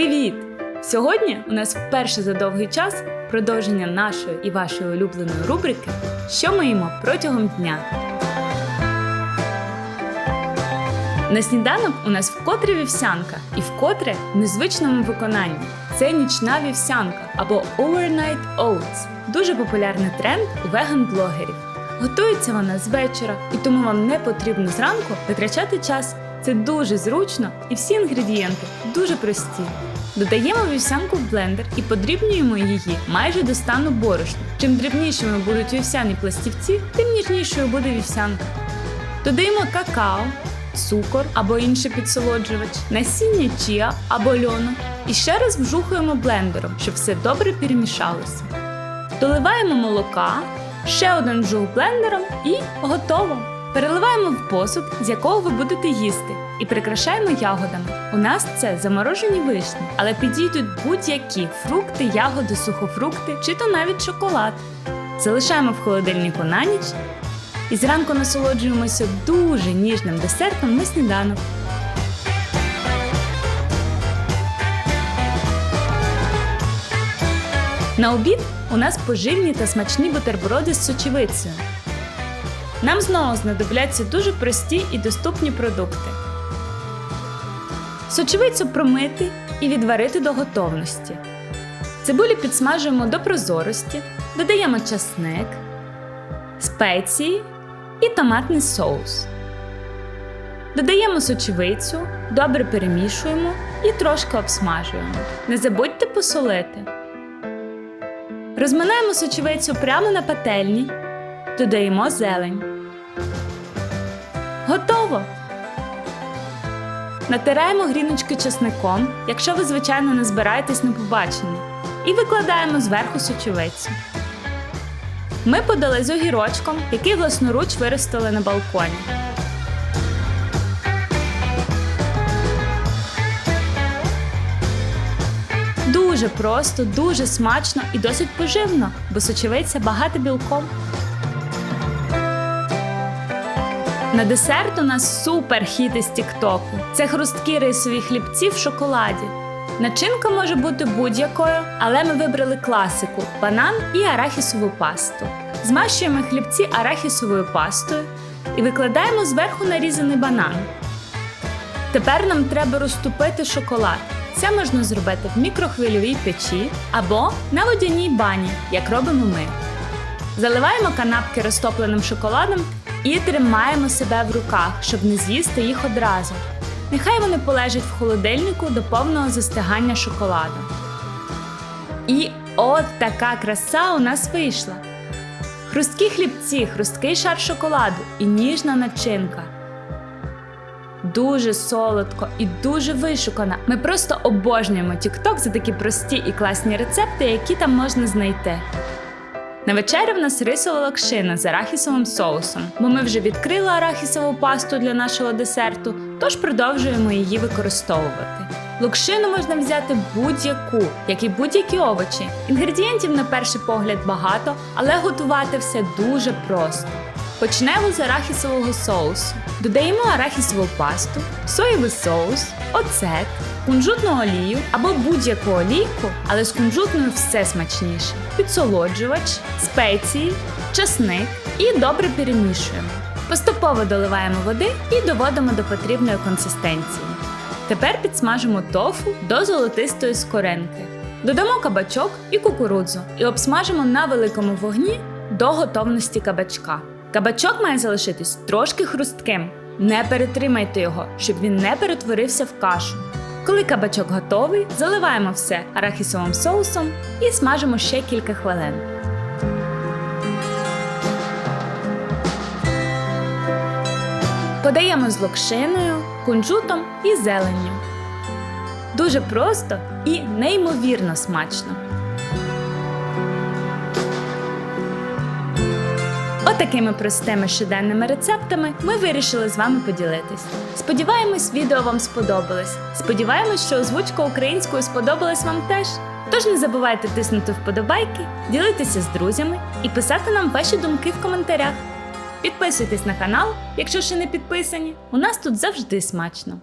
Привіт! Сьогодні у нас вперше за довгий час продовження нашої і вашої улюбленої рубрики Що ми їмо протягом дня. На сніданок у нас вкотре вівсянка, і вкотре в незвичному виконанні. Це нічна вівсянка або Overnight Oats. Дуже популярний тренд у веган-блогерів. Готується вона з вечора, і тому вам не потрібно зранку витрачати час. Це дуже зручно і всі інгредієнти дуже прості. Додаємо вівсянку в блендер і подрібнюємо її майже до стану борошна. Чим дрібнішими будуть вівсяні пластівці, тим ніжнішою буде вівсянка. Додаємо какао, цукор або інший підсолоджувач, насіння чіа або льону і ще раз вжухуємо блендером, щоб все добре перемішалося. Доливаємо молока, ще один вжух блендером і готово. Переливаємо в посуд, з якого ви будете їсти, і прикрашаємо ягодами. У нас це заморожені вишні, але підійдуть будь-які фрукти, ягоди, сухофрукти чи то навіть шоколад. Залишаємо в холодильнику на ніч і зранку насолоджуємося дуже ніжним десертом на сніданок. На обід у нас поживні та смачні бутерброди з сочевицею. Нам знову знадобляться дуже прості і доступні продукти. Сочевицю промити і відварити до готовності. Цибулю підсмажуємо до прозорості, додаємо часник, спеції і томатний соус. Додаємо сочевицю, добре перемішуємо і трошки обсмажуємо. Не забудьте посолити. Розминаємо сочевицю прямо на пательні, додаємо зелень. Готово! Натираємо гріночки чесником, якщо ви, звичайно, не збираєтесь на побачення, і викладаємо зверху сочевицю. Ми подали з огірочком, який власноруч виростили на балконі. Дуже просто, дуже смачно і досить поживно, бо сочевиця багата білком. На десерт у нас супер хіт із Тіктоку. Це хрусткі рисові хлібці в шоколаді. Начинка може бути будь-якою, але ми вибрали класику банан і арахісову пасту. Змащуємо хлібці арахісовою пастою і викладаємо зверху нарізаний банан. Тепер нам треба розтопити шоколад. Це можна зробити в мікрохвильовій печі або на водяній бані, як робимо ми. Заливаємо канапки розтопленим шоколадом і тримаємо себе в руках, щоб не з'їсти їх одразу. Нехай вони полежать в холодильнику до повного застигання шоколаду. І от така краса у нас вийшла. Хрусткі хлібці, хрусткий шар шоколаду і ніжна начинка. Дуже солодко і дуже вишукана. Ми просто обожнюємо TikTok за такі прості і класні рецепти, які там можна знайти. На вечерю в нас рисова локшина з арахісовим соусом, бо ми вже відкрили арахісову пасту для нашого десерту, тож продовжуємо її використовувати. Локшину можна взяти будь-яку, як і будь-які овочі. Інгредієнтів на перший погляд багато, але готувати все дуже просто. Почнемо з арахісового соусу. Додаємо арахісову пасту, соєвий соус, оцет, кунжутну олію або будь-яку олійку, але з кунжутною все смачніше. Підсолоджувач, спеції, часник і добре перемішуємо. Поступово доливаємо води і доводимо до потрібної консистенції. Тепер підсмажимо тофу до золотистої скоринки. Додамо кабачок і кукурудзу і обсмажимо на великому вогні до готовності кабачка. Кабачок має залишитись трошки хрустким. Не перетримайте його, щоб він не перетворився в кашу. Коли кабачок готовий, заливаємо все арахісовим соусом і смажимо ще кілька хвилин. Подаємо з локшиною, кунжутом і зеленню. Дуже просто і неймовірно смачно. Отакими простими щоденними рецептами ми вирішили з вами поділитись. Сподіваємось, відео вам сподобалось. Сподіваємось, що озвучка українською сподобалась вам теж. Тож не забувайте тиснути вподобайки, ділитися з друзями і писати нам ваші думки в коментарях. Підписуйтесь на канал, якщо ще не підписані. У нас тут завжди смачно.